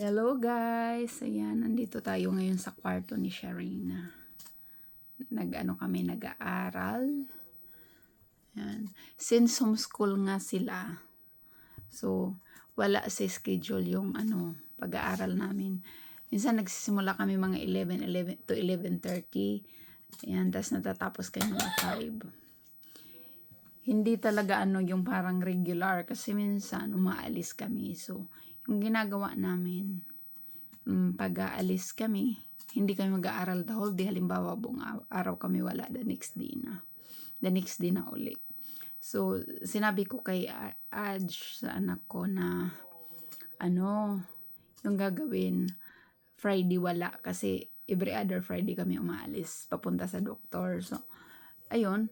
Hello guys! Ayan, nandito tayo ngayon sa kwarto ni Sharina. Nag-ano kami, nag-aaral. Ayan. Since homeschool nga sila, so wala sa schedule yung ano, pag-aaral namin. Minsan nagsisimula kami mga 11, 11 to 11.30. Ayan, tapos natatapos kami mga 5 hindi talaga ano yung parang regular kasi minsan umaalis kami. So, yung ginagawa namin, um, pag-aalis kami, hindi kami mag-aaral the whole day. Halimbawa, buong araw kami wala the next day na. The next day na uli. So, sinabi ko kay Aj sa anak ko na ano, yung gagawin, Friday wala kasi every other Friday kami umaalis papunta sa doktor. So, ayun,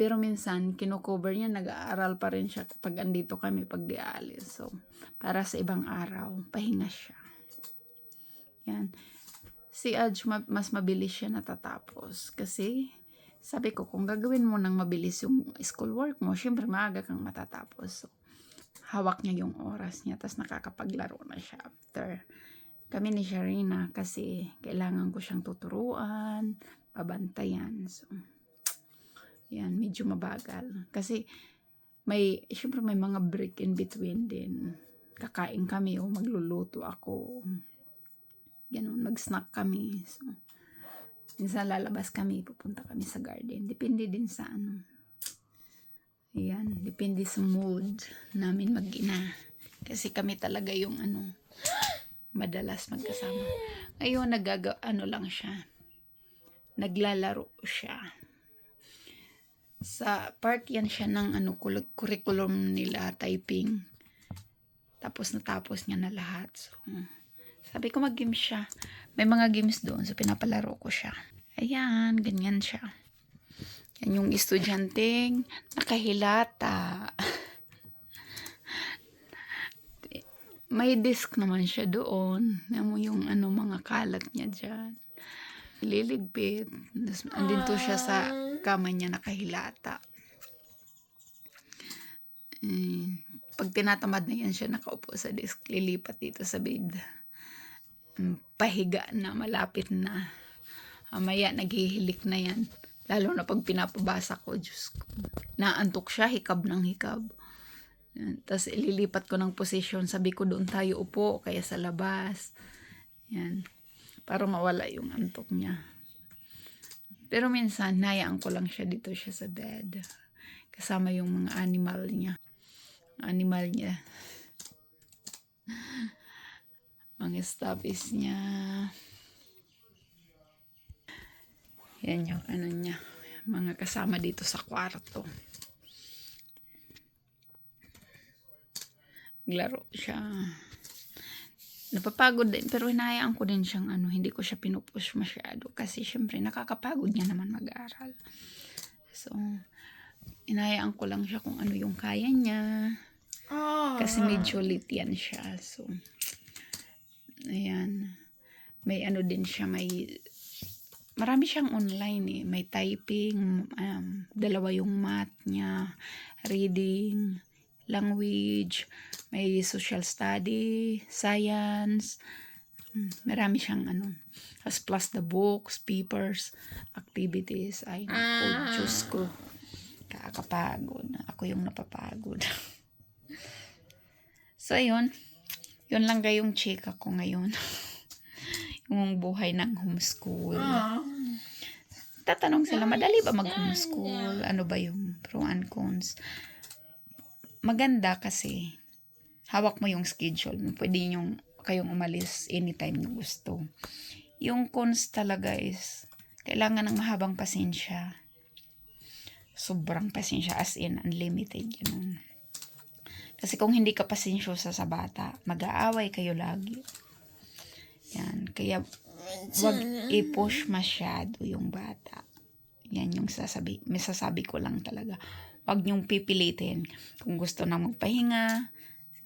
pero minsan, kinocover niya, nag-aaral pa rin siya pag andito kami, pag di aalis. So, para sa ibang araw, pahinga siya. Yan. Si Aj, mas mabilis siya natatapos. Kasi, sabi ko, kung gagawin mo nang mabilis yung school work mo, syempre maaga kang matatapos. So, hawak niya yung oras niya, tapos nakakapaglaro na siya after. Kami ni Sharina kasi kailangan ko siyang tuturuan, pabantayan. So, yan, medyo mabagal. Kasi, may, syempre may mga break in between din. Kakain kami o magluluto ako. Ganun, mag-snack kami. So, minsan lalabas kami, pupunta kami sa garden. Depende din sa ano. Yan, depende sa mood namin mag-ina. Kasi kami talaga yung ano, madalas magkasama. Ngayon, nagaga, ano lang siya. Naglalaro siya sa part yan siya ng ano, curriculum nila, typing. Tapos natapos niya na lahat. So, sabi ko mag-game siya. May mga games doon, so pinapalaro ko siya. Ayan, ganyan siya. Yan yung estudyanteng nakahilata. May disk naman siya doon. Yan mo yung ano, mga kalat niya dyan liligpit. Andito siya sa kama niya nakahilata. Eh, pag tinatamad na yan siya nakaupo sa desk, lilipat dito sa bed. Hmm, pahiga na, malapit na. Amaya, naghihilik na yan. Lalo na pag pinapabasa ko, Diyos ko. Naantok siya, hikab ng hikab. Tapos ililipat ko ng position. Sabi ko doon tayo upo, kaya sa labas. Yan para mawala yung antok niya. Pero minsan, nayaan ko lang siya dito siya sa bed. Kasama yung mga animal niya. Animal niya. mga stuffies niya. Yan yung ano niya. Mga kasama dito sa kwarto. Glaro siya napapagod din pero hinayaan ko din siyang ano hindi ko siya pinupush masyado kasi syempre nakakapagod niya naman mag-aral so hinayaan ko lang siya kung ano yung kaya niya. Kasi medyo lit yan siya so ayan. May ano din siya may marami siyang online eh. May typing um, dalawa yung math niya reading language, may social study, science, hmm, marami siyang ano. As plus the books, papers, activities. Ay, naku, ah. Diyos ko. Kakapagod. Ako yung napapagod. so, ayun. Yun lang kayong chika ko ngayon. yung buhay ng homeschool. Ah. Tatanong sila, madali ba mag-homeschool? Ano ba yung pro and cons? Maganda kasi hawak mo yung schedule mo. Pwede yung kayong umalis anytime na gusto. Yung cons talaga is kailangan ng mahabang pasensya. Sobrang pasensya as in unlimited yun. Kasi kung hindi ka pasensyosa sa bata, mag-aaway kayo lagi. Yan. Kaya wag i-push masyado yung bata. Yan yung sasabi, may sasabi ko lang talaga. Huwag niyong pipilitin. Kung gusto na magpahinga,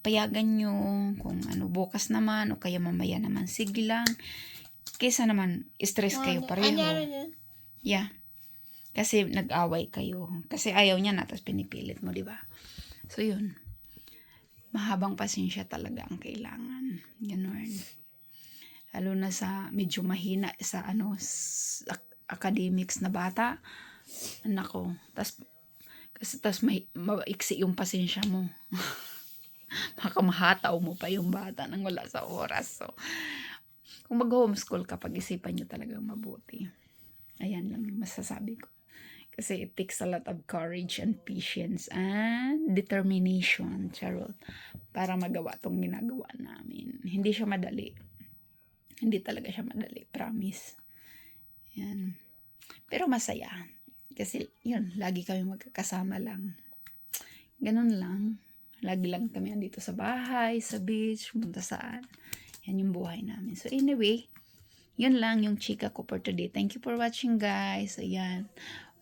payagan niyo. Kung ano, bukas naman o kaya mamaya naman, sige lang. Kesa naman, stress kayo pareho. Yeah. Kasi nag-away kayo. Kasi ayaw niya na, tapos pinipilit mo, di ba? So, yun. mahabang pasensya talaga ang kailangan. Ganon. Lalo na sa medyo mahina sa ano, s- ac- academics na bata. Nako. Tas, kasi tas may, maiksi yung pasensya mo. Baka mahataw mo pa yung bata nang wala sa oras. So, kung mag-homeschool ka, pag-isipan nyo talagang mabuti. Ayan lang yung masasabi ko. Kasi it takes a lot of courage and patience and determination, charot, para magawa tong ginagawa namin. Hindi siya madali. Hindi talaga siya madali, promise. Yan. Pero masaya. Kasi, yun, lagi kami magkakasama lang. Ganun lang. Lagi lang kami andito sa bahay, sa beach, punta saan. Yan yung buhay namin. So, anyway, yun lang yung chika ko for today. Thank you for watching, guys. Ayan.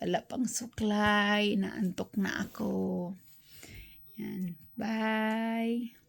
Wala pang suklay. Naantok na ako. Yan. Bye.